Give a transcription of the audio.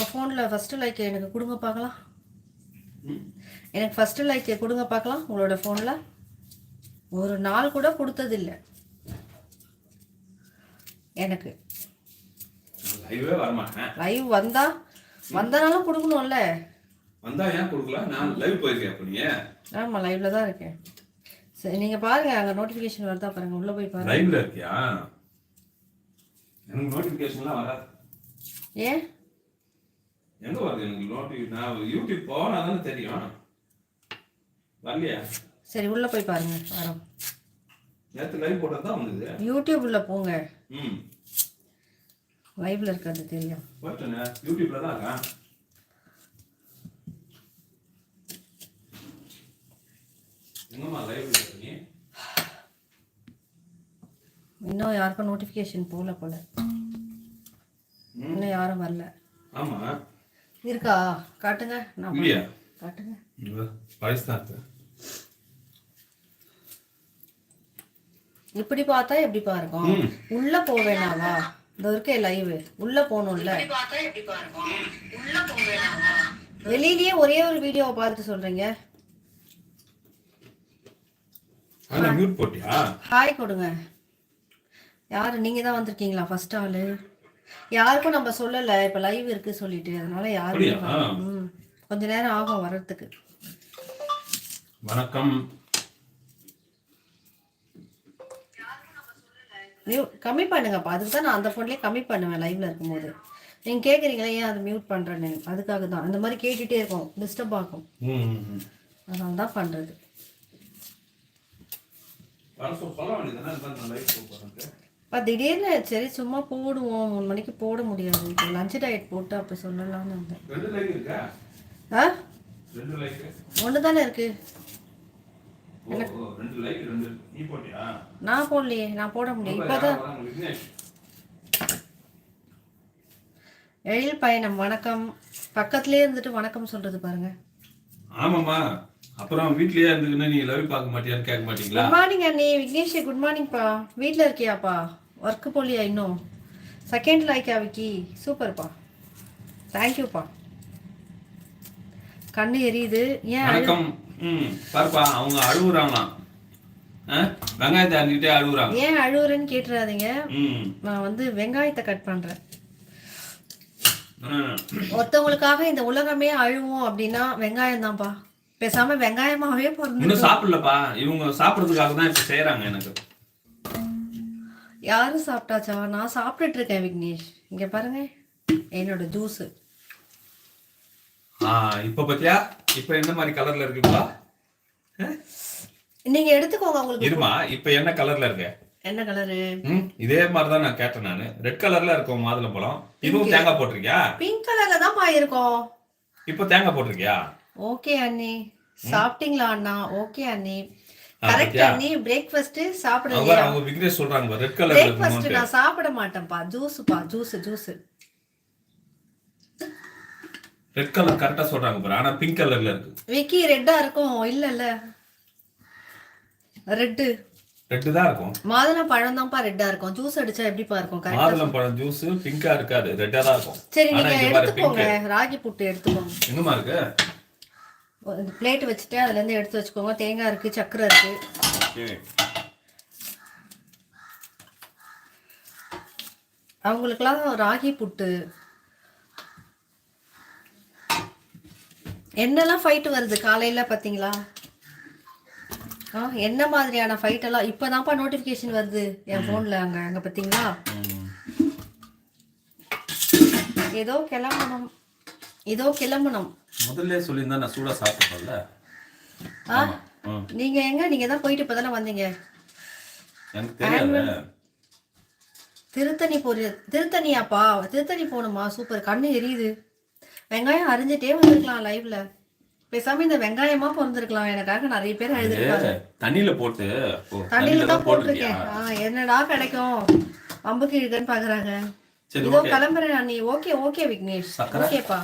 உங்கள் ஃபோனில் first like எனக்கு கொடுங்க பார்க்கலாம். எனக்கு ஃபஸ்ட்டு லைக் கொடுங்க பார்க்கலாம் உங்களோட ஃபோனில் ஒரு நாள் கூட கொடுத்ததில்ல. எனக்கு. லைவே வந்தா வந்தனாலும் கொடுக்கணும்ல. வந்தா ஏன் கொடுக்கல? நான் லைவ் போயிருக்கேன் அப்ப நீ ஆமாம் லைவ்ல தான் இருக்கேன். சரி நீங்கள் பாருங்க அங்கே நோட்டிஃபிகேஷன் வருதா பாருங்க உள்ளே போய் பாருங்க. லைவ்ல இருக்கியா? எனக்கு நோட்டிபிகேஷன்லாம் வராது. ஏன்? எங்க வருது எனக்கு நோட்டி நான் யூடியூப் போனா தானே தெரியும். வரலையா? சரி உள்ளே போய் பாருங்க வரோம். நேத்து லைவ் போட்டது தான் வந்தது. யூடியூப் உள்ள போங்க. ம். லைவ்ல இருக்கிறது தெரியும். போட்டேனே யூடியூப்ல தான் இருக்கேன். எங்கம்மா லைவ்ல இருக்க நீ? இன்னும் யாருக்கும் நோட்டிஃபிகேஷன் போகல போல. இன்னும் யாரும் வரல. ஆமா. இருக்கா? காட்டுங்க. நான் இல்லையா? காட்டுங்க. தான் இருக்கு. இப்படி பார்த்தா எப்படி பாருங்க. உள்ள போவேனாவா இந்த இருக்கே லைவ் உள்ள போகணும்ல. வெளியிலயே ஒரே ஒரு வீடியோவை பார்த்துட்டு சொல்றீங்க. ஹாய் கொடுங்க. யாரு? நீங்க தான் வந்திருக்கீங்களா? ஃபர்ஸ்ட் ஆளு. யாருக்கும் நம்ம சொல்லல இப்ப லைவ் இருக்கு சொல்லிட்டு. அதனால யாருமே. கொஞ்ச நேரம் ஆகும் வர்றதுக்கு. வணக்கம். கம்மி பண்ணுங்கப்பா. அதுக்கு தான் நான் அந்த ஃபோன்லேயே கம்மி பண்ணுவேன் லைவ்ல இருக்கும்போது. நீங்க கேக்குறீங்களா? ஏன் அதை மியூட் பண்றேன்னு? அதுக்காக தான். அந்த மாதிரி கேட்டுட்டே இருக்கும். டிஸ்டர்ப் ஆகும். அதனால தான் பண்றது. அப்ப திடீர்னு சரி சும்மா போடுவோம். மூணு மணிக்கு போட முடியாது. இப்போ லஞ்ச் டயட் போட்டு அப்போ சொல்லலாம்னு இருந்தேன் இருக்கா? ஆ? ஒன்று தானே இருக்கு? நான் போடலையே. நான் போட முடியும் இப்போதான். எழில் பயணம். வணக்கம். பக்கத்துலேயே இருந்துட்டு வணக்கம் சொல்றது பாருங்க. ஆமாம்மா. அப்புறம் வீட்லயே இருந்துக்கின்னு நீ லைவ் பார்க்க மாட்டியான்னு கேட்க மாட்டீங்களா? குட் மார்னிங் அண்ணி. விக்னேஷ் குட் மார்னிங்ப்பா வீட்டில் இருக்கியாப்பா? ஒர்க்கு போலியா இன்னும்? செகண்ட் லைக்கா விக்கி? சூப்பர்ப்பா தேங்க்யூப்பா கண்ணு எரியுது. ஏன் வணக்கம். ம் பாருப்பா அவங்க அழுகுறாங்களாம்? வெங்காயத்தை அன்னிட்டே அழுகுறாங்க ஏன் அழுவுறேன்னு கேட்டுறாதீங்க. நான் வந்து வெங்காயத்தை கட் பண்றேன். ஒருத்தவங்களுக்காக இந்த உலகமே அழுவோம் அப்படின்னா வெங்காயம் தான்ப்பா பேசாம வெங்காயமாவே பிறந்து இன்னும் சாப்பிடலப்பா. இவங்க சாப்பிடறதுக்காக தான் இப்ப செய்யறாங்க எனக்கு. யாரும் சாப்பிட்டாச்சா? நான் சாப்பிட்டுட்டு இருக்கேன் விக்னேஷ். இங்க பாருங்க. என்னோட ஜூஸ். ஆ இப்ப பாத்தியா? இப்ப என்ன மாதிரி கலர்ல இருக்குங்களா நீங்க எடுத்துக்கோங்க உங்களுக்கு இருமா இப்ப என்ன கலர்ல இருக்கு? என்ன கலரு? இதே மாதிரி தான் நான் கேட்டேன் நானு. ரெட் கலர்ல இருக்கும் மாதுளம்பழம். இதுவும் தேங்காய் போட்டிருக்கியா? பிங்க் கலர்ல தான்ப்பா இருக்கும். இப்போ தேங்காய் போட்டிருக்கியா? ஓகே அண்ணி சாப்பிட்டீங்களா அண்ணா? ஓகே அண்ணி கரெக்ட்? அண்ணி பிரேக்ஃபாஸ்ட் சாப்பிடுங்க அவங்க விக்னேஷ் சொல்றாங்க ரெட் கலர்ல பிரேக்ஃபாஸ்ட் நான் சாப்பிட மாட்டேன்ப்பா. ஜூஸ்ப்பா ஜூஸ் ஜூஸ் ரெட் கலர் கரெக்டா சொல்றாங்க பாரு ஆனா பிங்க் கலர்ல இருக்கு. விக்கி ரெட்டா இருக்கும்? இல்ல இல்ல ரெட்டு ரெட் தான் இருக்கும். மாதுளை பழம் தான்ப்பா ரெட்டா இருக்கும். ஜூஸ் அடிச்சா எப்படிப்பா இருக்கும்? கரெக்டா மாதுளம்பழம் ஜூஸ் பிங்கா இருக்காது. ரெட்டா தான் இருக்கும். சரி நீங்க எடுத்துக்கோங்க. ராகி புட்டு எடுத்துக்கோங்க. எங்கம்மா இருக்கு? பிளேட் வச்சுட்டு அதுல இருந்து எடுத்து வச்சுக்கோங்க. தேங்காய் இருக்கு சக்கரை இருக்கு. Okay. அவங்களுக்குலாம் ராகி புட்டு. என்னெல்லாம் ஃபைட் வருது காலையில பாத்தீங்களா? ஆ என்ன மாதிரியான ஃபைட் எல்லாம்? இப்பதான்ப்பா நோட்டிபிகேஷன் வருது என் போன்ல அங்க அங்க பாத்தீங்களா? ம். ஏதோ கிளம்பணும். ஏதோ கிளம்பணும். முதல்ல சொல்லியிருந்தா நான் சூடா சாப்பிட்டேன்ல ஆ. நீங்க எங்க? நீங்க தான் போயிட்டு இப்பதானே வந்தீங்க? எனக்கு தெரியாது திருத்தணி போறிய திருத்தணியாப்பா? திருத்தணி போகணுமா? சூப்பர். கண்ணு எரியுது. வெங்காயம் அரிஞ்சிட்டே வந்திருக்கலாம் லைவ்ல பேசாம இந்த வெங்காயமா பிறந்திருக்கலாம். எனக்காக நிறைய பேர் எழுதிருக்காங்க. தண்ணியில போட்டு தண்ணியில தான்? போட்டிருக்கேன். என்னடா கிடைக்கும்? அம்புக்கு இழுக்கன்னு பாக்குறாங்க. இதோ கிளம்புறேன் நீ ஓகே ஓகே விக்னேஷ்? ஓகேப்பா